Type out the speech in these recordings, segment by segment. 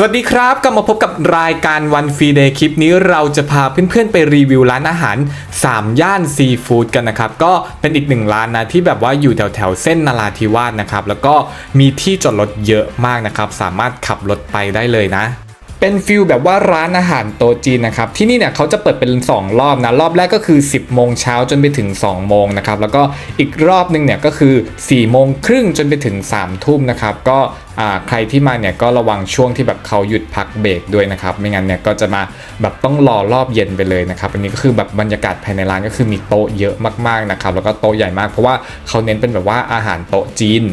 สวัสดีครับ กลับมาพบกับรายการวันฟรีเดย์คลิปนี้เราจะพาเพื่อนๆไปรีวิวร้านอาหาร 3 ย่านซีฟู้ดกันนะครับ ก็เป็นอีกหนึ่งร้านนะที่แบบว่าอยู่แถวแถวเส้นนาราธิวาสนะครับ แล้วก็มีที่จอดรถเยอะมากนะครับ สามารถขับรถไปได้เลยนะ เป็นฟิลแบบว่าร้านอาหารโตจีนนะครับ ที่นี่เนี่ยเขาจะเปิดเป็น 2 รอบนะ รอบแรกก็คือ 10 โมงเช้าจนไปถึง 2 โมงนะครับ แล้วก็อีกรอบหนึงเนี่ยก็คือ 4 โมงครึ่งจนไปถึง 3 ทุ่มนะครับ ก็อ่าใครที่มาเนี่ยก็ระวังช่วงที่แบบเขาหยุดพักเบรกด้วยนะครับ ไม่งั้นเนี่ยก็จะมาแบบต้องรอรอบเย็นไปเลยนะครับ อันนี้ก็คือแบบบรรยากาศภายในร้านก็คือมีโต๊ะเยอะมากๆนะครับ แล้วก็โต๊ะใหญ่มาก เพราะว่าเขาเน้นเป็นแบบว่าอาหารโต๊ะจีน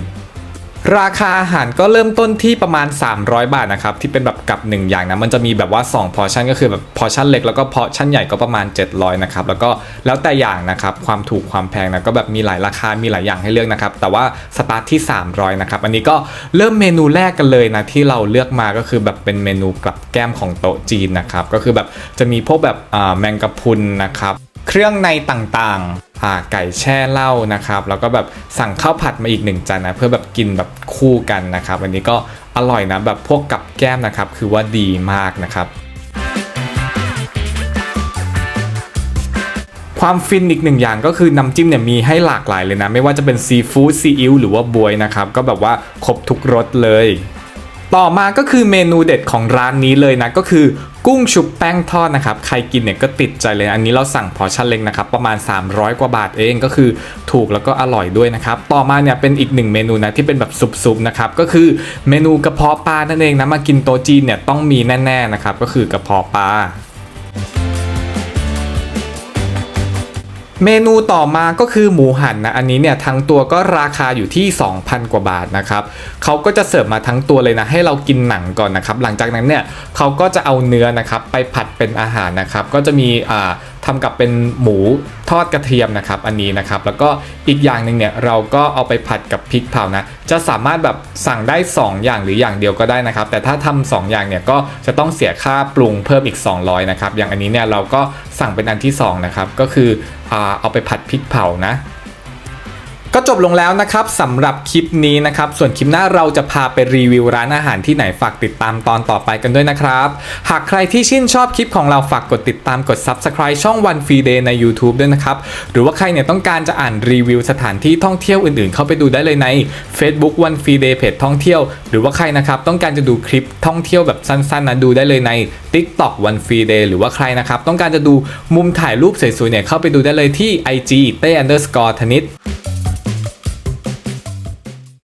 ราคาอาหารก็เริ่มต้นที่ประมาณ 300 บาทนะครับที่เป็นแบบกับ 1 อย่างนะมันจะมีแบบว่า 2 พอชั่นก็คือแบบพอชั่นเล็กแล้วก็พอชั่นใหญ่ก็ประมาณ 700นะครับแล้วก็แล้วแต่อย่างนะครับความถูกความแพงนะก็แบบมีหลายราคามีหลายอย่างให้เลือกนะครับแต่ว่าสตาร์ทที่ 300นะครับอันนี้ก็เริ่มเมนูแรกกันเลยนะที่เราเลือกมาก็คือแบบเป็นเมนูกลับแก้มของโต๊ะจีนนะครับก็คือแบบจะมีพวกแบบอ่าแมงกะพรุนนะครับ เครื่องในต่างๆอ่าไก่แช่เหล้านะครับ แล้วก็แบบสั่งข้าวผัดมาอีกหนึ่งจานนะ เพื่อแบบกินแบบคู่กันนะครับอันนี้ก็อร่อยนะแบบพวกกับแก้มนะครับ คือว่าดีมากนะครับความฟินอีกหนึ่งอย่างก็คือน้ำจิ้มเนี่ยมีให้หลากหลายเลยนะ ไม่ว่าจะเป็นซีฟู้ดซีอิ๊วหรือว่าบวยนะครับ ก็แบบว่าครบทุกรสเลย ต่อมาก็คือเมนูเด็ดของร้านนี้เลยนะ ก็คือ กุ้งชุบแป้งทอดนะครับ ใครกินเนี่ยก็ติดใจเลย อันนี้เราสั่งพอชั่นเล็กนะครับ ประมาณ 300 กว่าบาทเองก็คือถูกแล้วก็อร่อยด้วยนะครับ ต่อมาเนี่ยเป็นอีกหนึ่งเมนูนะที่เป็นแบบซุปๆนะครับ ก็คือเมนูกระเพาะปลานั่นเองนะ มากินโต๊ะจีนเนี่ยต้องมีแน่ๆนะครับ ก็คือกระเพาะปลา เมนูต่อมาก็คือหมูหันนะอันนี้เนี่ยทั้งตัวก็ราคาอยู่ที่ 2,000 กว่าบาทนะครับเขาก็จะเสิร์ฟมาทั้งตัวเลยนะให้เรากินหนังก่อนนะครับหลังจากนั้นเนี่ยเขาก็จะเอาเนื้อนะครับไปผัดเป็นอาหารนะครับก็จะมีอ่า ทำกับเป็นหมูทอดกระเทียมนะครับอันนี้นะครับแล้วก็อีกอย่างหนึ่งเนี่ยเราก็เอาไปผัดกับพริกเผานะจะสามารถแบบสั่งได้ 2 อย่างหรืออย่างเดียวก็ได้นะครับ แต่ถ้าทำสองอย่างเนี่ยก็จะต้องเสียค่าปรุงเพิ่มอีก 200นะครับอย่างอันนี้เนี่ยเราก็สั่งเป็นอันที่สองนะครับก็คือเอาไปผัดพริกเผานะ ก็จบลงแล้วนะครับสำหรับคลิปนี้นะครับ ส่วนคลิปหน้าเราจะพาไปรีวิวร้านอาหารที่ไหนฝากติดตามตอนต่อไปกันด้วยนะครับ หากใครที่ชื่นชอบคลิปของเราฝากกดติดตามกด Subscribe ช่อง One Free Day ใน YouTube ด้วยนะครับ หรือว่าใครเนี่ยต้องการจะอ่านรีวิวสถานที่ท่องเที่ยวอื่นๆ เข้าไปดูได้เลยใน Facebook One Free Day เพจท่องเที่ยว หรือว่าใครนะครับต้องการจะดูคลิปท่องเที่ยวแบบสั้นๆนะดูได้เลยใน TikTok One Free Day หรือว่าใครนะครับต้องการจะดูมุมถ่ายรูปสวยๆเนี่ยเข้าไปดูได้เลยที่ IG เต้ underscore ธนิต